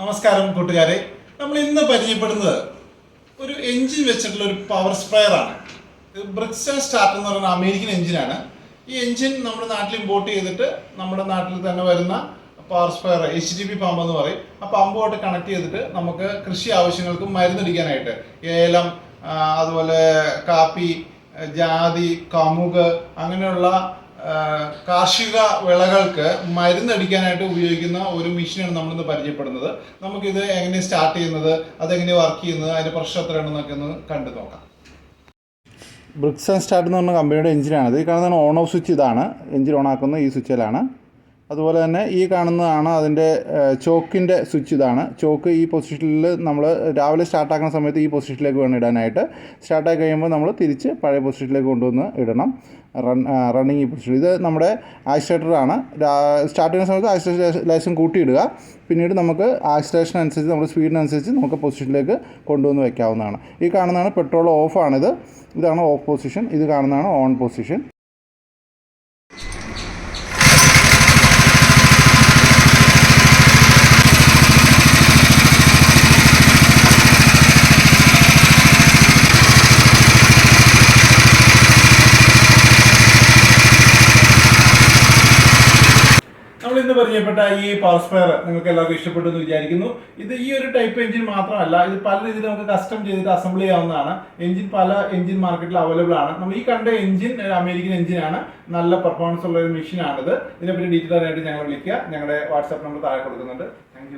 നമസ്കാരം കൂട്ടുകാരെ. നമ്മൾ ഇന്ന് പരിചയപ്പെടുന്നത് ഒരു എഞ്ചിൻ വെച്ചിട്ടുള്ള ഒരു പവർ സ്പ്രെയർ ആണ്. ബ്രിക്സ് ആൻഡ് സ്റ്റാർട്ട് എന്ന് പറയുന്ന അമേരിക്കൻ എഞ്ചിനാണ് ഈ എഞ്ചിൻ നമ്മുടെ നാട്ടിൽ ഇമ്പോർട്ട് ചെയ്തിട്ട് നമ്മുടെ നാട്ടിൽ തന്നെ വരുന്ന power sprayer H D P pump എന്ന് പറയും. ആ പമ്പുമായിട്ട് കണക്ട് ചെയ്തിട്ട് നമുക്ക് കൃഷി ആവശ്യങ്ങൾക്ക് മരുന്നടിക്കാനായിട്ട് ഏലം അതുപോലെ കാപ്പി ജാതി കമുക് അങ്ങനെയുള്ള കാർഷിക വിളകൾക്ക് മരുന്നടിക്കാനായിട്ട് ഉപയോഗിക്കുന്ന ഒരു മെഷീനാണ് നമ്മളിന്ന് പരിചയപ്പെടുന്നത്. നമുക്കിത് എങ്ങനെ സ്റ്റാർട്ട് ചെയ്യുന്നത് അതെങ്ങനെ വർക്ക് ചെയ്യുന്നത് അതിന്റെ പ്രശ്നം എത്രയാണെന്നൊക്കെ ഒന്ന് കണ്ടു നോക്കാം. ബ്രിക്സ് ആൻഡ് സ്റ്റാർട്ട് എന്ന് പറഞ്ഞ കമ്പനിയുടെ എഞ്ചിനാണ് ഇത് കാണുന്ന ഓൺ ഓഫ് സ്വിച്ച് ഇതാണ്. എഞ്ചിൻ ഓൺ ആക്കുന്ന ഈ സ്വിച്ചിലാണ്. അതുപോലെ തന്നെ ഈ കാണുന്നതാണ് അതിന്റെ ചോക്കിന്റെ സ്വിച്ച് ഇതാണ്. ചോക്ക് ഈ പൊസിഷനിൽ നമ്മൾ രാവിലെ സ്റ്റാർട്ടാക്കുന്ന സമയത്ത് ഈ പൊസിഷനിലേക്ക് വേണം ഇടാനായിട്ട്. സ്റ്റാർട്ടായി കഴിയുമ്പോൾ നമ്മൾ തിരിച്ച് പഴയ പൊസിഷനിലേക്ക് കൊണ്ടുവന്ന് ഇടണം. റൺ റണ്ണിങ് ഈ പൊസിഷൻ ഇത് നമ്മുടെ ആക്സിലേറ്ററാണ് സ്റ്റാർട്ട് ചെയ്യുന്ന സമയത്ത് ആക്സിലേഷൻ കൂട്ടിയിടുക. പിന്നീട് നമുക്ക് ആക്സിലേഷൻ അനുസരിച്ച് നമ്മുടെ സ്പീഡിനനുസരിച്ച് നമുക്ക് പൊസിഷനിലേക്ക് കൊണ്ടുവന്ന് വയ്ക്കാവുന്നതാണ് ഈ കാണുന്നതാണ് പെട്രോൾ ഓഫാണിത് ഇതാണ് ഓഫ് പൊസിഷൻ ഇത് കാണുന്നതാണ് ഓൺ പൊസിഷൻ നമ്മൾ ഇന്ന് പരിചയപ്പെട്ട ഈ പവർ സ്പെയർ നിങ്ങൾക്ക് എല്ലാവർക്കും ഇഷ്ടപ്പെട്ടു എന്ന് വിചാരിക്കുന്നു. ഇത് ഈ ഒരു ടൈപ്പ് എഞ്ചിൻ മാത്രമല്ല ഇത് പല രീതിയിൽ നമുക്ക് കസ്റ്റം ചെയ്തിട്ട് അസംബിൾ ചെയ്യാവുന്നതാണ്. എഞ്ചിൻ പല എഞ്ചിൻ മാർക്കറ്റിൽ അവൈലബിൾ ആണ്. നമ്മൾ ഈ കണ്ട എഞ്ചിൻ അമേരിക്കൻ എഞ്ചിനാണ് നല്ല പെർഫോമൻസ് ഉള്ള ഒരു മെഷീനാണിത് ഇതിനെപ്പറ്റി ഡീറ്റെയിൽ ആയിട്ട് ഞങ്ങൾ വിളിക്കുക. ഞങ്ങളുടെ വാട്സാപ്പ് നമ്പർ താഴെ കൊടുക്കുന്നുണ്ട്. താങ്ക്